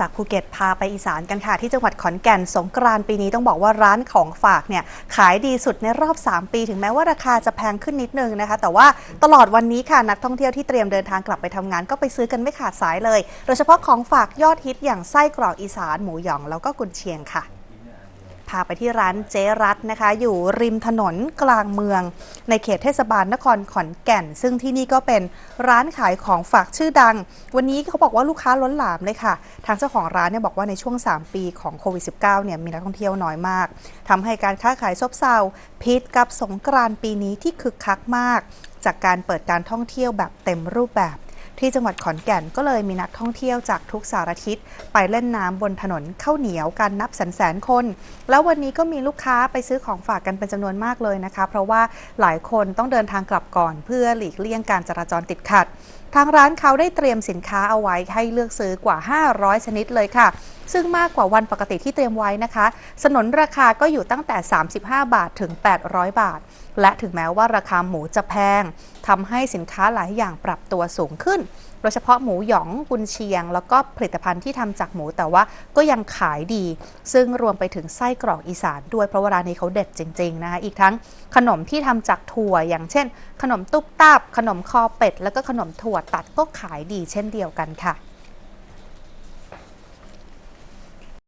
จากภูเก็ตพาไปอีสานกันค่ะ ที่จังหวัดขอนแก่นสงกรานต์ปีนี้ต้องบอกว่าร้านของฝากเนี่ยขายดีสุดในรอบ 3 ปีถึงแม้ว่าราคาจะแพงขึ้นนิดนึงนะคะ แต่ว่าตลอดวันนี้ค่ะนักท่องเที่ยวที่เตรียมเดินทางกลับไปทำงานก็ไปซื้อกันไม่ขาดสายเลย โดยเฉพาะของฝากยอดฮิตอย่างไส้กรอกอีสานหมูหยองแล้วก็กุนเชียงค่ะ พาไปที่ร้านเจรัตนะคะ อยู่ริมถนนกลางเมือง ในเขตเทศบาลนครขอนแก่น ซึ่งที่นี่ก็เป็นร้านขายของฝากชื่อดัง วันนี้เขาบอกว่าลูกค้าล้นหลามเลยค่ะ ทางเจ้าของร้านเนี่ยบอกว่าในช่วง 3 ปีของโควิด -19 เนี่ยมีนักท่องเที่ยวน้อยมากทำให้การค้าขายซบเซาพิษกับสงกรานต์ปีนี้ที่คึกคักมาก จากการเปิดการท่องเที่ยวแบบเต็มรูปแบบ ที่จังหวัดขอนแก่นก็เลยมีนักท่องเที่ยวจากทุกสารทิศไปเล่นน้ำบนถนนข้าวเหนียวกันนับแสนแสนคน แล้ววันนี้ก็มีลูกค้าไปซื้อของฝากกันเป็นจำนวนมากเลยนะคะ เพราะว่าหลายคนต้องเดินทางกลับก่อนเพื่อหลีกเลี่ยงการจราจรติดขัดทางร้านเขาได้เตรียมสินค้าเอาไว้ให้เลือกซื้อกว่า 500 ชนิดเลยค่ะ ซึ่งมากกว่าวันปกติที่เตรียมไว้นะคะ สนนราคาก็อยู่ตั้งแต่ 35 บาทถึง 800 บาท และถึงแม้ว่าราคาหมูจะแพงทำให้สินค้าหลายอย่างปรับตัวสูงขึ้นโดยเฉพาะหมูหยองกุนเชียง แล้วก็ผลิตภัณฑ์ที่ทำจากหมูแต่ว่าก็ยังขายดี ซึ่งรวมไปถึงไส้กรอกอีสานด้วยเพราะว่าร้านนี้เขาเด็ดจริงๆนะคะอีกทั้งขนมที่ทำจากถั่วอย่างเช่น ขนมตุ๊บตับขนมคอเป็ด แล้วก็ขนมถั่วตัดก็ขายดีเช่นเดียวกันค่ะ